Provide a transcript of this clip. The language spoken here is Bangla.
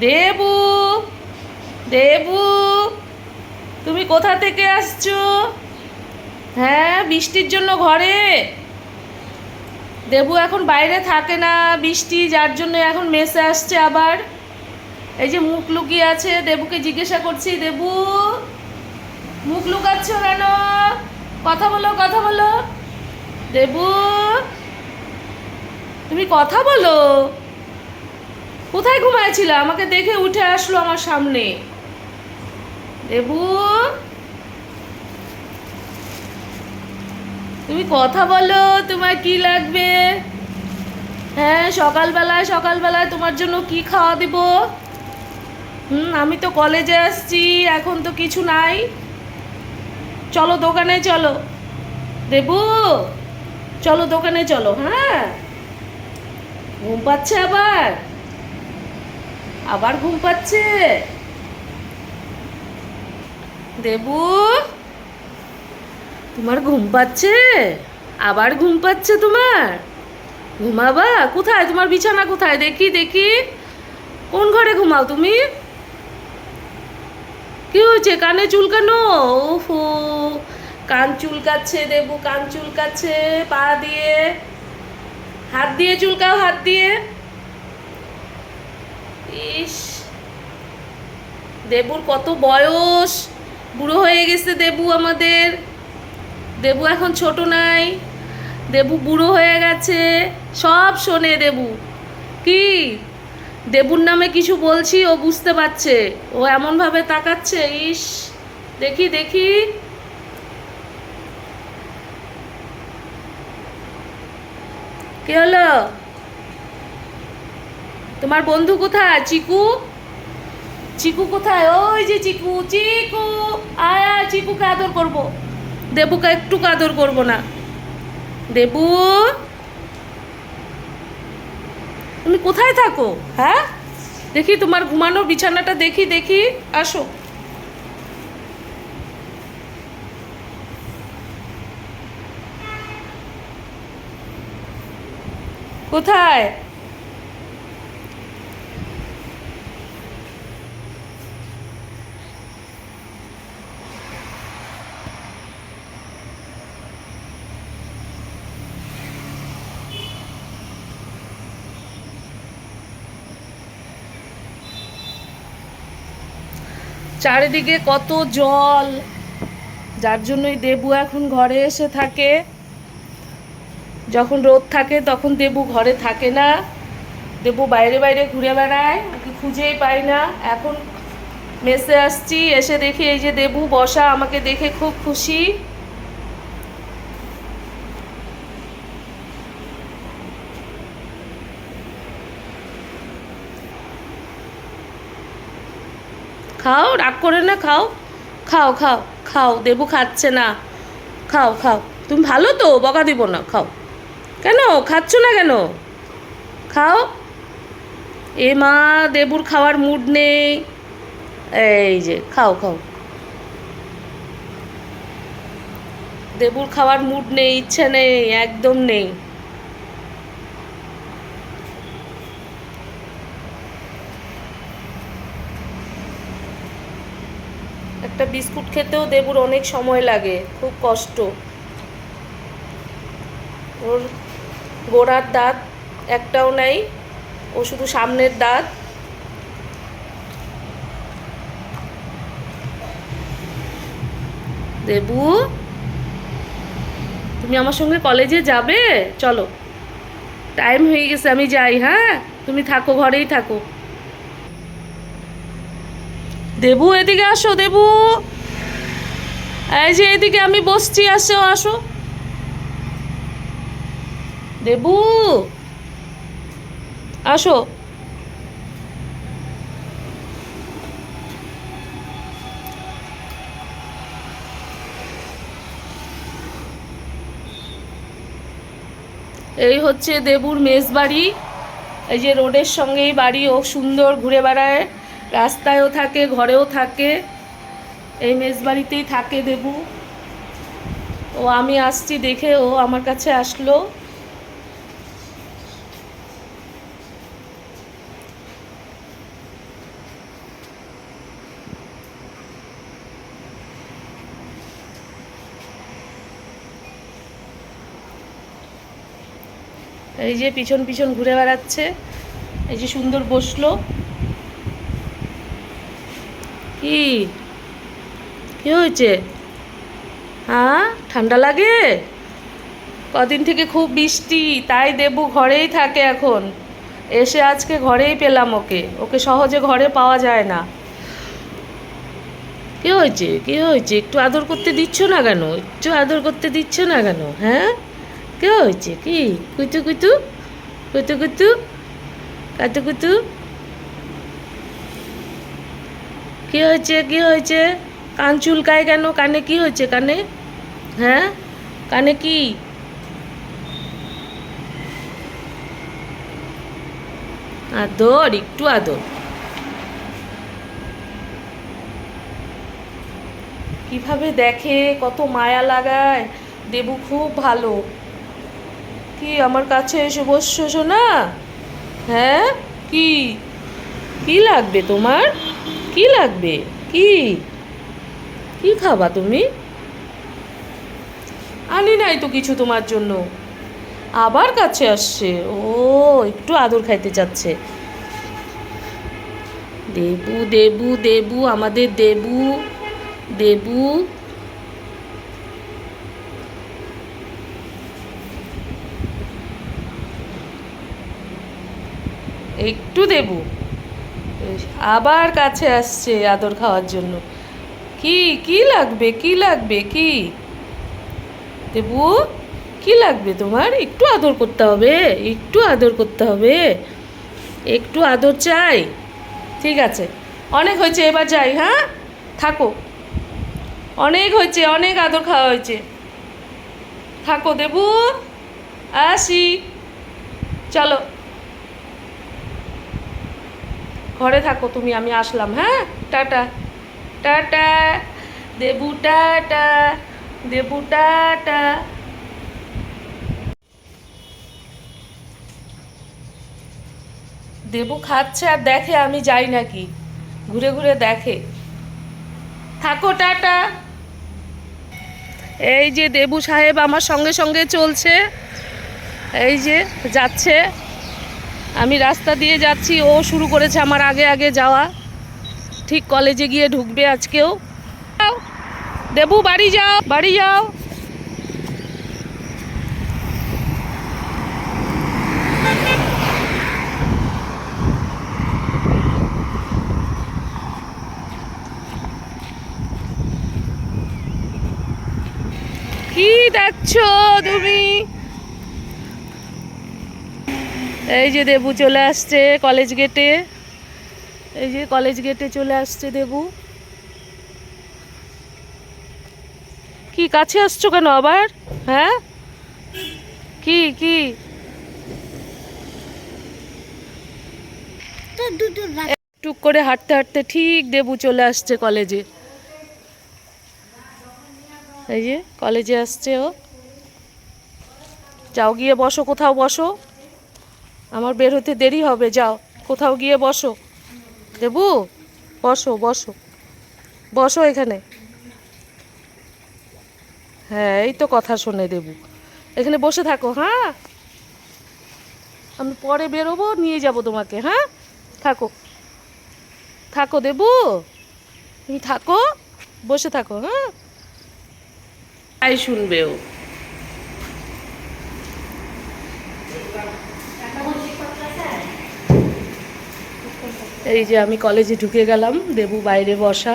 দেবু দেবু, তুমি কোথা থেকে আসছো? হ্যাঁ বৃষ্টির জন্য ঘরে। দেবু এখন বাইরে থাকে না, বৃষ্টি, যার জন্য এখন মেসে আসছে আবার। এই যে মুখ লুকিয়ে আছে, দেবুকে জিজ্ঞাসা করছি, দেবু, মুখ লুকাচ্ছ কেন? কথা বলো কথা বলো। দেবু, তুমি কথা বলো। কোথায় ঘুমাইছিল আমাকে দেখে উঠে আসলো আমার সামনে। দেবু? তুমি কথা বলো তোমার কি লাগবে? হ্যাঁ সকালবেলায় সকালবেলায় তোমার জন্য কি খাওয়া দিব? হুম, আমি তো কলেজে আসছি, এখন তো কিছু নাই। চলো দোকানে চলো। দেবু? চলো দোকানে চলো হ্যাঁ? ঘুম পাচ্ছে আবার? আবার ঘুম পাচ্ছে। দেবু, তোমার ঘুম পাচ্ছে? আবার ঘুম পাচ্ছে তোমার? ঘুমাবা? কোথায়? তোমার বিছানা কোথায়? দেখি দেখি। কোন ঘরে ঘুমাও তুমি? কি হয়েছে? কানে চুলকানো ওহো কান চুলকাচ্ছে দেবু, কান চুলকাচ্ছে। পা দিয়ে। হাত দিয়ে চুলকাও, হাত দিয়ে। ইস। দেবুর কত বয়স। বুড়ো হয়ে গেছে দেবু আমাদের। দেবু এখন ছোট নাই। দেবু বুড়ো হয়ে গেছে। সব শোনে দেবু। কি? দেবুর নামে কিছু বলছি, ও বুঝতে পারছে। ও এমনভাবে তাকাচ্ছে, ইস। দেখি দেখি। কি হলো? তোমার বন্ধু কোথায়? চিকু? চিকু কোথায়? ওই যে চিকু। চিকু, আয় চিকুকে আদর করব। দেবুকে একটু আদর করব না। দেবু? তুমি কোথায় থাকো? হ্যাঁ? দেখি তোমার ঘুমানোর বিছানাটা দেখি দেখি। আসো। কোথায়? চারিদিকে কত জল। যার জন্যই দেবু এখন ঘরে এসে থাকে। যখন রোদ থাকে তখন দেবু ঘরে থাকে না। দেবু বাইরে বাইরে ঘুরে বেড়ায়, ওকে খুঁজেই পাই না। এখন মেসে আসছি, এসে দেখি এই যে দেবু বসা, আমাকে দেখে খুব খুশি। খাও, রাগ করে না, খাও। খাও খাও খাও, দেবু খাচ্ছে না। খাও খাও। তুমি ভালো তো, বকা দিব না, খাও। কেন? খাচ্ছ না কেন? খাও। এ মা, দেবুর খাওয়ার মুড নেই। এই যে, খাও খাও। দেবুর খাওয়ার মুড নেই, ইচ্ছা নেই, একদম নেই। একটা বিস্কুট খেতেও দেবুর অনেক সময় লাগে, খুব কষ্ট। ওর গোড়ার দাঁত একটাও নাই, ও শুধু সামনের দাঁত। দেবু, তুমি আমার সঙ্গে কলেজে যাবে? চলো। টাইম হয়ে গেছে, আমি যাই হ্যাঁ? তুমি থাকো, ঘরেই থাকো। দেবু, এদিকে আসো, দেবু। এই যে এদিকে আমি বসছি, আসো আসো। দেবু, আসো। এই হচ্ছে দেবুর মেস বাড়ি এই যে রোডের সঙ্গেই বাড়ি, ও সুন্দর ঘুরে বেড়ায়। রাস্তায়ও থাকে, ঘরেও থাকে, এই মেজবাড়িতেই থাকে দেবু। ও আমি আসছি দেখে ও আমার কাছে আসলো। এই যে পিছন পিছন ঘুরে বেড়াচ্ছে, এই যে সুন্দর বসল। কি? কি হয়েছে? হ্যাঁ? ঠান্ডা লাগে? কদিন থেকে খুব বৃষ্টি, তাই দেবু ঘরেই থাকে এখন। এসে আজকে ঘরেই পেলাম ওকে। ওকে সহজে ঘরে পাওয়া যায় না। কি হয়েছে? কি হয়েছে? একটু আদর করতে দিচ্ছ না কেন? একটু আদর করতে দিচ্ছ না কেন? হ্যাঁ? কি হয়েছে? কি? কুতু কুতু? কুতু কুতু? কাতু কুতু? কি হয়েছে কি হয়েছে? কান চুলকায় কেন? কানে কি হয়েছে কানে? হ্যাঁ? কানে কি? আদর, একটু আদর। কীভাবে দেখে, কত মায়া লাগায়। দেবু খুব ভালো। কি আমার কাছে এসে বসছো শোনা হ্যাঁ? কি? কি লাগবে তোমার? কি লাগবে? কি? কি খাবা তুমি? আনি নাই তো কিছু তোমার জন্য। আবার কাছে আসছে। ও, একটু আদর খাইতে চাচ্ছে দেবু দেবু দেবু, আমাদের দেবু দেবু। একটু দেবু। আবার কাছে আসছে আদর খাওয়ার জন্য। কি কি লাগবে কি লাগবে, কি? দেবু, কি লাগবে তোমার? একটু আদর করতে হবে, একটু আদর করতে হবে। একটু আদর চাই। ঠিক আছে। অনেক হয়েছে, এবার যাই হ্যাঁ? থাকো। অনেক হয়েছে, অনেক আদর খাওয়া হয়েছে। থাকো দেবু। আসি। চলো। ঘরে থাকো তুমি, আমি আসলাম হ্যাঁ? Tata. Tata. Debu tata. Debu tata. Debu খাচ্ছে আর দেখে, আমি যাই নাকি। ঘুরে ঘুরে দেখে। থাকো, টাটা। এই যে দেবু সাহেব আমার সঙ্গে সঙ্গে চলছে, এই যে যাচ্ছে। আমি রাস্তা দিয়ে যাচ্ছি, ও শুরু করেছে আমার আগে আগে যাওয়া। ঠিক কলেজে গিয়ে ঢুকবে আজকেও। দেবু, বাড়ি যাও বাড়ি যাও। কি দেখছ তুমি? এই যে দেবু চলে আসছে কলেজ গেটে এই যে কলেজ গেটে চলে আসছে দেবু। কি কাছে আসছো কেন আবার? হ্যাঁ? কি কি? টুক করে হাঁটতে হাঁটতে ঠিক দেবু চলে আসছে কলেজে এই যে কলেজে আসছে ও। যাও গিয়ে বসো কোথাও বসো। আমার বের হতে দেরি হবে, যাও। কোথাও গিয়ে বসো। দেবু, বসো বসো। বসো এখানে। হ্যাঁ এই তো কথা শোনে দেবু। এখানে বসে থাকো হ্যাঁ? আমি পরে বেরোবো, নিয়ে যাব তোমাকে হ্যাঁ? থাকো। থাকো দেবু। তুমি থাকো, বসে থাকো হ্যাঁ? তাই শুনবে এই যে আমি কলেজে ঢুকে গেলাম দেবু বাইরে বসা।